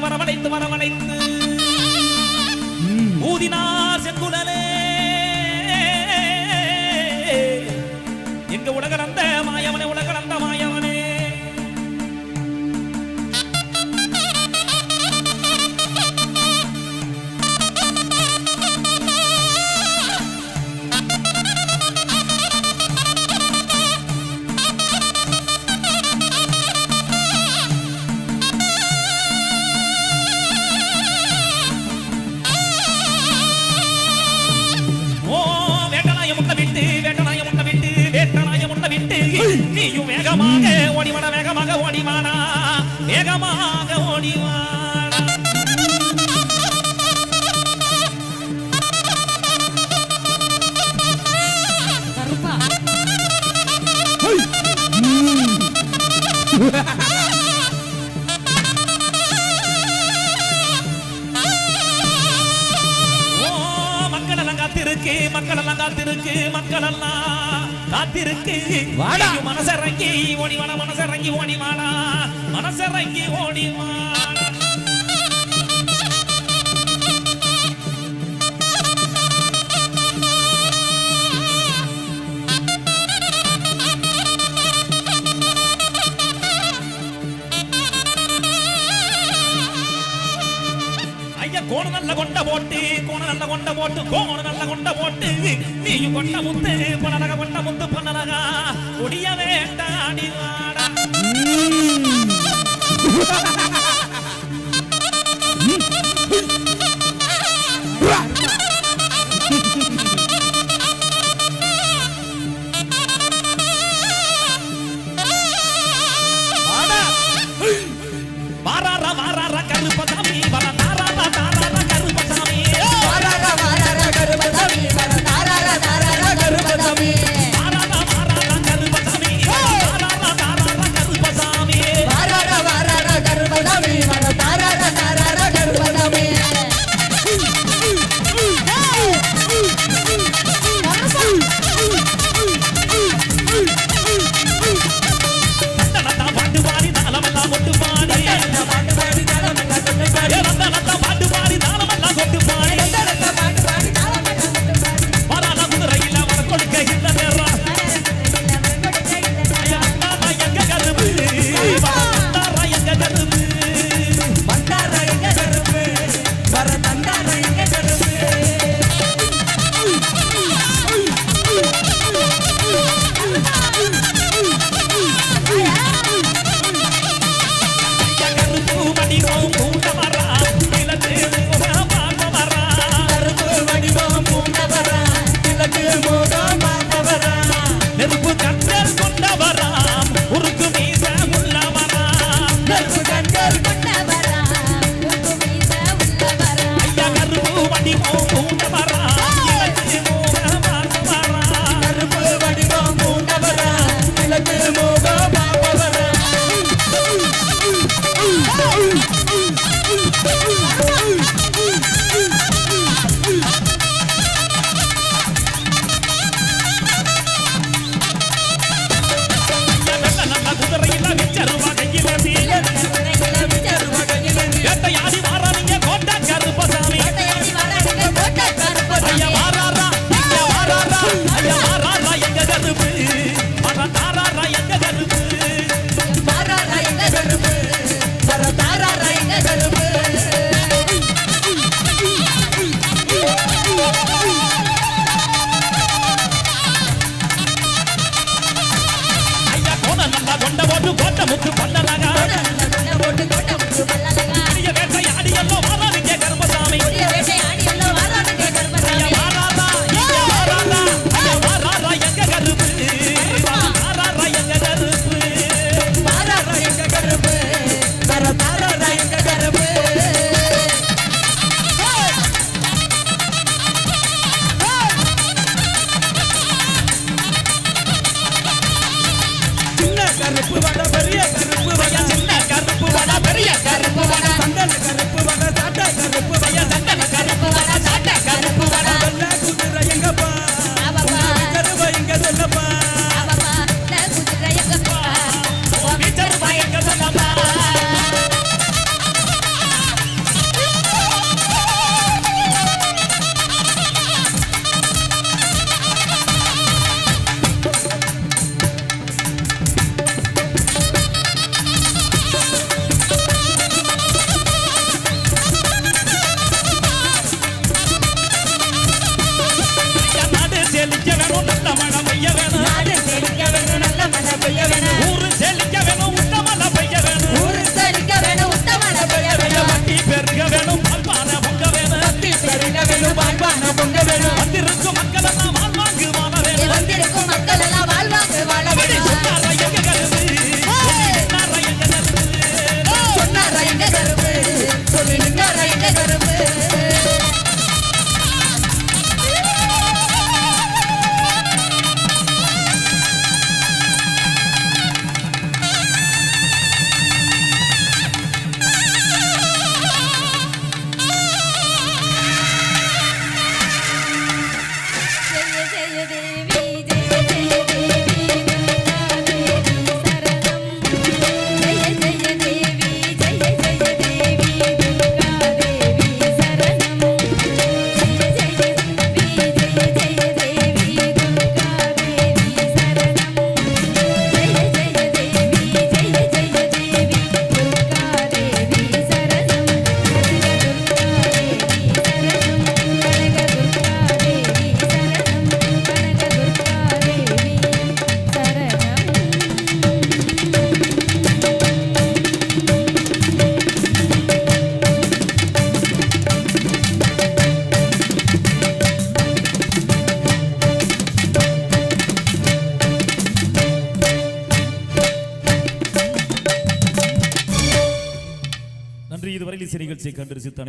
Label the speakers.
Speaker 1: வரவழைத்து ஊதினார் செங்குழலே எங்க உலகம் அந்த மாயவனை உலகம் அந்த நீயும் வேகமாக ஓடிவாடா வேகமாக ஓடிவானா வேகமாக ஓடிவாடா மக்கள் எல்லாம் காத்திருக்கு மக்கள் எல்லாம் காத்திருக்கு மக்கள் எல்லாம் காத்திருக்கு.
Speaker 2: வாடா.
Speaker 1: நீயும் மனசிறங்கி ஓடிவாடா மனசிறங்கி ஓடிவாடா மனசிறங்கி ஓடிவாடா ஐயா கொண்ட போட்டு கோண நல்ல கொண்ட போட்டு கோண நல்ல கொண்ட போட்டு நீயும் கொண்ட முத்து பொனலக கொண்ட முத்து பொனலகா ஒடிய வேண்டாடி வாடா.
Speaker 2: வட
Speaker 3: பெரிய
Speaker 1: did. நிகழ்ச்சியை கண்டு ரசித்த